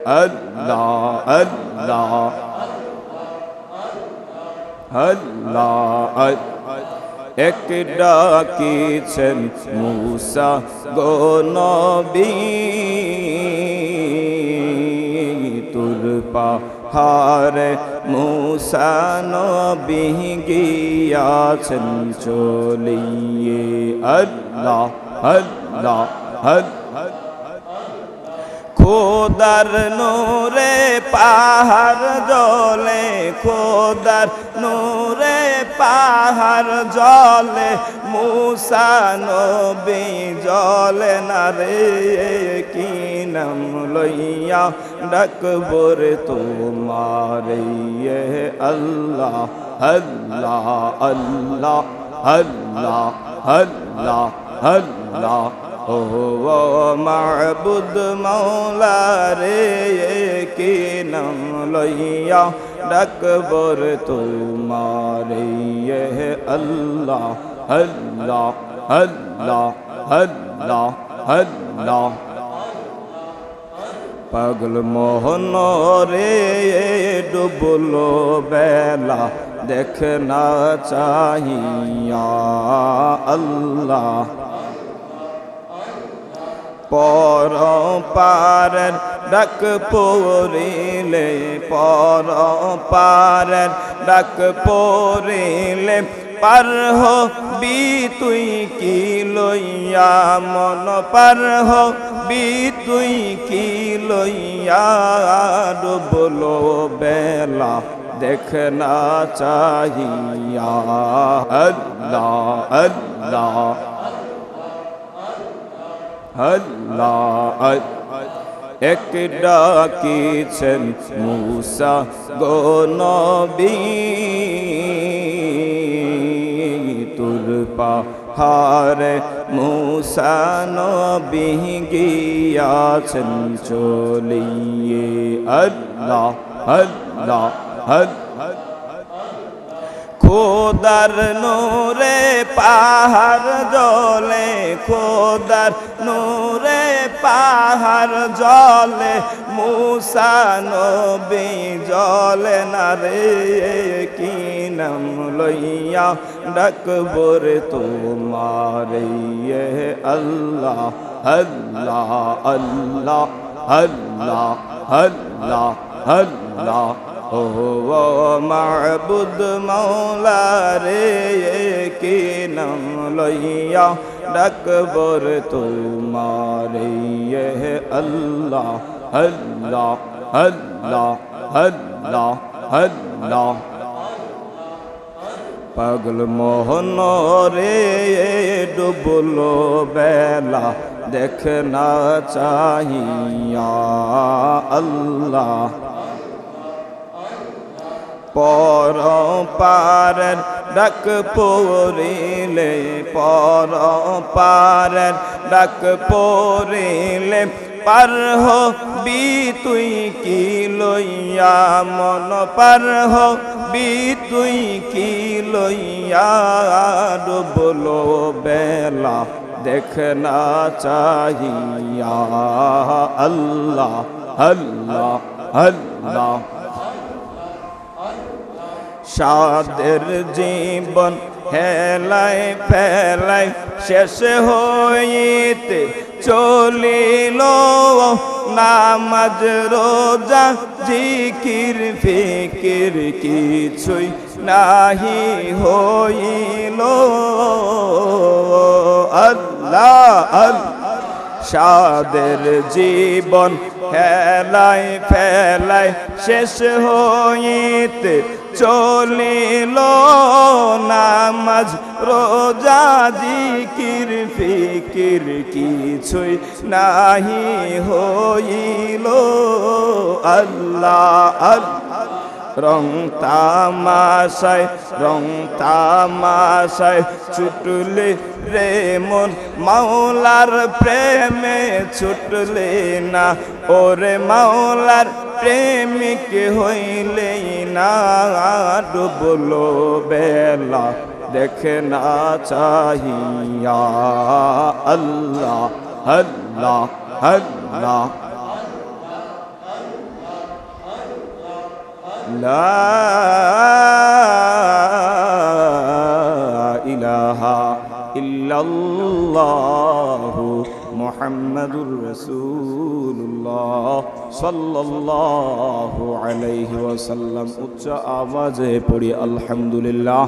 আল্লাহ আল্লাহ আল্লাহ এক ডাকিছেন মুসা গো নবী তুর পাহাড়ে মুসা নবী গিয়াছেন চলিয়ে আল্লাহ আল্লাহ আল্লাহ খোদার নূরে পাহাড় জলে, খোদার নূরে পাহাড় জলে, মুসা নবী জলে না রে, কি নাম লইয়া ডাকবর তোমার আল্লাহ আল্লাহ আল্লাহ আল্লাহ আল্লাহ আল্লাহ। ও মাবুদ মৌলা রে কি নাম লইয়া ডাকবর তোমারে আল্লাহ আল্লাহ আল্লাহ আল্লাহ আল্লাহ পাগল মোহন রে ডুবলো বেলা দেখ না চাহিয়া আল্লাহ পর পারের ডাক পড়িলে পর পারের ডাক পড়িলে পার বি তুই কি লইয়া মন পার বি তুই কি লইয়া ডুবলো বেলা দেখ না চাহিয়া। আল্লাহ আল্লাহ। আল্লাহ এক ডাকিছেন মুসা গো নবী তুর পাহাড়ে মুসা নবী গিয়াছেন চলিয়ে আল্লাহ আল্লাহ আল্লাহ খোদার নূরে পাহাড় জলে খোদার নূরে পাহাড় জলে, মুসা নবী জলে না রে, কি নাম লইয়া ডাকবর তোমার আল্লাহ আল্লাহ আল্লাহ আল্লাহ আল্লাহ আল্লাহ। ও মাবুদ মৌলা রে। নাম লইয়া ডাকবর তোমারে আল্লাহ আল্লাহ আল্লাহ আল্লাহ আল্লাহ পাগল মোহন রে ডুবলো বেলা দেখ না চাহিয়া আল্লাহ। পর পারের ডাক পড়িলে পর পারের ডাক পড়িলে পার বি তুই কি লইয়া মন পার বি তুই কি লইয়া ডুবলো বেলা দেখ না চাহিয়া। আল্লাহ আল্লাহ আল্লাহ। সাদের জীবন হেলায় ফেলায় শেষ হইতে চলিল। নামাজ, রোজা, জিকির, ফিকির কিছুই নাহি হইল। আল্লাহ সাদের জীবন হেলায় ফেলায় শেষ হইতে চলিল নামাজ রোজা জিকির ফিকির কিছুই নাহি হইল। আল্লাহ আল্লাহ। রং তামাশায় রং তামাশায় ছুটলে রে মন, মাওলার প্রেমে ছুটলে না। ওরে মাওলার প্রেমিক হইলে না, ডুবলো বেলা দেখে না চাহিয়া। আল্লাহ আল্লাহ আল্লাহ। লা ইলাহা ইল্লাল্লাহু মুহাম্মাদুর রাসূলুল্লাহ সাল্লাল্লাহু আলাইহি ওয়াসাল্লাম উচ্চ আওয়াজে পড়ি আলহামদুলিল্লাহ